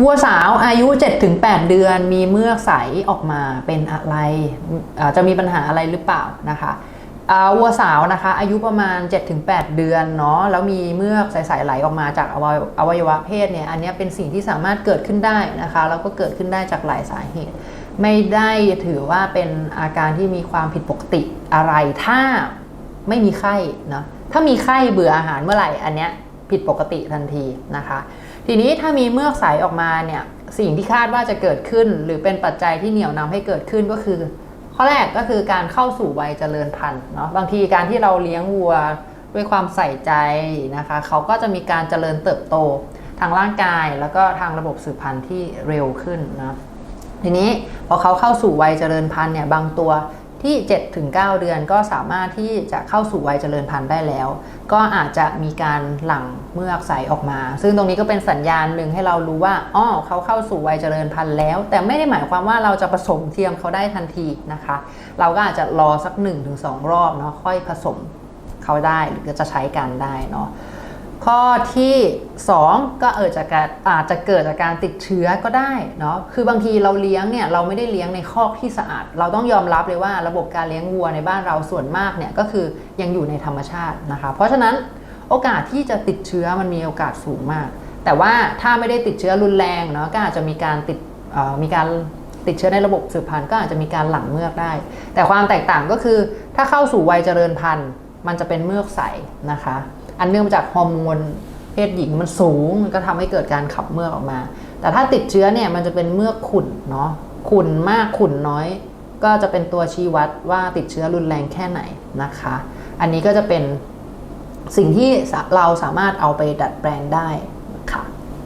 วัวสาวอายุ 7-8 เดือน มีเมือกใสออกมาเป็นอะไรอ่าจะมีปัญหาอะไรหรือเปล่านะคะวัวสาวนะคะ อายุประมาณ 7-8 เดือนเนาะแล้วมีเมือกใสๆไหลออกมาจากอวัยอวัยวะเพศเนี่ยอันนี้เป็นสิ่งที่สามารถเกิดขึ้นได้นะคะแล้วก็เกิดขึ้นได้จากหลายสาเหตุ ไม่ได้ถือว่าเป็นอาการที่มีความผิดปกติอะไรถ้าไม่มีไข้เนาะถ้ามีไข้เบื่ออาหารเมื่อไหร่อันเนี้ยผิดปกติทันทีนะคะ ทีนี้ถ้ามีเมือกใสออกมาเนี่ยสิ่งที่คาดว่าจะเกิดขึ้น หรือเป็นปัจจัยที่เหนี่ยวนำให้เกิดขึ้นก็คือ ข้อแรกก็คือการเข้าสู่วัยเจริญพันธุ์เนาะบางทีการที่เราเลี้ยงวัวด้วยความใส่ใจนะคะเขาก็จะมีการเจริญเติบโตทางร่างกายแล้วก็ทางระบบสืบพันธุ์ที่เร็วขึ้นนะทีนี้พอเขาเข้าสู่วัยเจริญพันธุ์เนี่ยบางตัว ที่ 7-9 เดือนก็สามารถที่จะเข้าสู่วัยเจริญพันธุ์ได้แล้ว ก็อาจจะมีการหลั่งเมือกใสออกมา ซึ่งตรงนี้ก็เป็นสัญญาณหนึ่งให้เรารู้ว่าอ๋อเขาเข้าสู่วัยเจริญพันธุ์แล้ว แต่ไม่ได้หมายความว่าเราจะผสมเทียมเขาได้ทันทีนะคะ เราก็อาจจะรอสัก 1-2 รอบเนาะค่อยผสมเขาได้หรือจะใช้การได้เนาะ ข้อที่ 2 ก็เออจะการอาจจะเกิดจากการติดเชื้อก็ได้เนาะคือบางทีเราเลี้ยงเนี่ยเราไม่ได้เลี้ยงในคอกที่สะอาด เราต้องยอมรับเลยว่าระบบการเลี้ยงวัวในบ้านเราส่วนมากเนี่ยก็คือยังอยู่ในธรรมชาตินะคะ เพราะฉะนั้นโอกาสที่จะติดเชื้อมันมีโอกาสสูงมาก แต่ว่าถ้าไม่ได้ติดเชื้อรุนแรงเนาะก็อาจจะมีการติดมีการติดเชื้อในระบบสืบพันธุ์ก็อาจจะมีการหลั่งเมือกได้ แต่ความแตกต่างก็คือถ้าเข้าสู่วัยเจริญพันธุ์ มันจะเป็นเมือกใสนะคะ อันเนื่องมาจากฮอร์โมนเพศหญิงมันสูงมันก็ทำให้เกิดการขับเมือกออกมา แต่ถ้าติดเชื้อเนี่ยมันจะเป็นเมือกขุ่นเนาะขุ่นมากขุ่นน้อย ก็จะเป็นตัวชี้วัดว่าติดเชื้อรุนแรงแค่ไหนนะคะ อันนี้ก็จะเป็นสิ่งที่เราสามารถเอาไปดัดแปลงได้